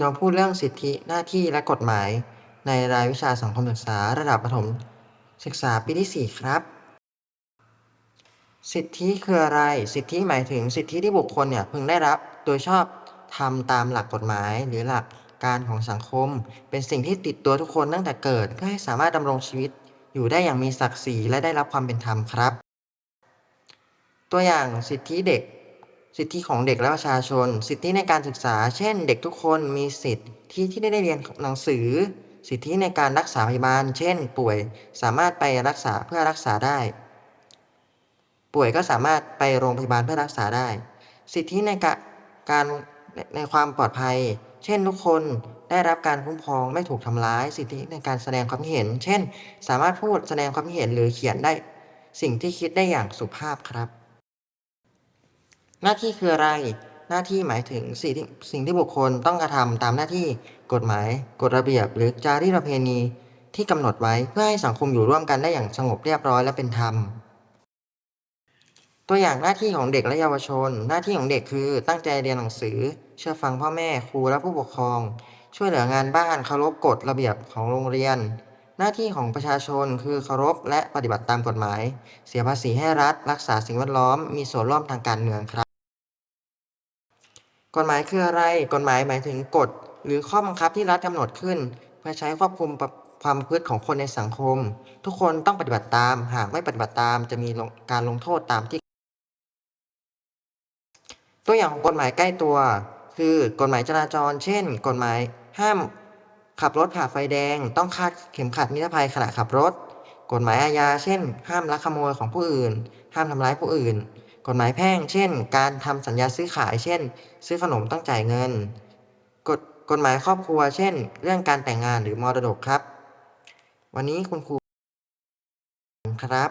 เราพูดเรื่องสิทธิหน้าที่และกฎหมาย ในรายวิชาสังคมศึกษาระดับประถมศึกษาปีที่ 4 ครับ สิทธิคืออะไร สิทธิหมายถึงสิทธิที่บุคคลเนี่ยพึงได้รับโดยชอบทำตามหลักกฎหมายหรือหลักการของสังคม เป็นสิ่งที่ติดตัวทุกคนตั้งแต่เกิดเพื่อให้สามารถดำรงชีวิตอยู่ได้อย่างมีศักดิ์ศรีและได้รับความเป็นธรรมครับ ตัวอย่างสิทธิเด็ก สิทธิของเด็กและประชาชน สิทธิในการศึกษา เช่น เด็กทุกคนมีสิทธิที่ได้เรียนหนังสือ สิทธิในการรักษาพยาบาล เช่น ป่วยสามารถไปรักษาเพื่อรักษาได้ ป่วยก็สามารถไปโรงพยาบาลเพื่อรักษาได้ สิทธิในกะการในความปลอดภัย เช่น ทุกคนได้รับการคุ้มครองไม่ถูกทำร้าย สิทธิในการแสดงความเห็น เช่น สามารถพูดแสดงความเห็นหรือเขียนได้ สิ่งที่คิดได้อย่างสุภาพครับ หน้าที่คืออะไร หน้าที่หมายถึงสิ่งที่สิ่งที่บุคคลต้องกระทำตามหน้าที่กฎหมาย กฎระเบียบ หรือจารีตประเพณีที่กำหนดไว้เพื่อให้สังคมอยู่ร่วมกันได้อย่างสงบเรียบร้อยและเป็นธรรม ตัวอย่างหน้าที่ของเด็กและเยาวชน หน้าที่ของเด็กคือตั้งใจเรียนหนังสือ เชื่อฟังพ่อแม่ครูและผู้ปกครอง ช่วยเหลืองานบ้านเคารพกฎระเบียบของโรงเรียน หน้าที่ของประชาชนคือเคารพและปฏิบัติตามกฎหมาย เสียภาษีให้รัฐ รักษาสิ่งแวดล้อม มีส่วนร่วมทางการเมืองครับ กฎหมายคืออะไร กฎหมายหมายถึงกฎ หรือข้อบังคับที่รัฐกำหนดขึ้น เพื่อใช้ควบคุมความประพฤติของคนในสังคม ทุกคนต้องปฏิบัติตาม หากไม่ปฏิบัติตามจะมีการลงโทษตามที่ ตัวอย่างของกฎหมายใกล้ตัว คือกฎหมายจราจร เช่น กฎหมายห้ามขับรถผ่าไฟแดง ต้องคาดเข็มขัดนิรภัยขณะขับรถ กฎหมายอาญา เช่น ห้ามลักขโมยของผู้อื่น ห้ามทำร้ายผู้อื่น กฎหมายแพ่ง เช่น การทำสัญญาซื้อขาย เช่น ซื้อขนมต้องจ่ายเงิน กฎกฎหมายครอบครัว เช่น เรื่องการแต่งงานหรือมรดกครับ วันนี้คุณครูครับ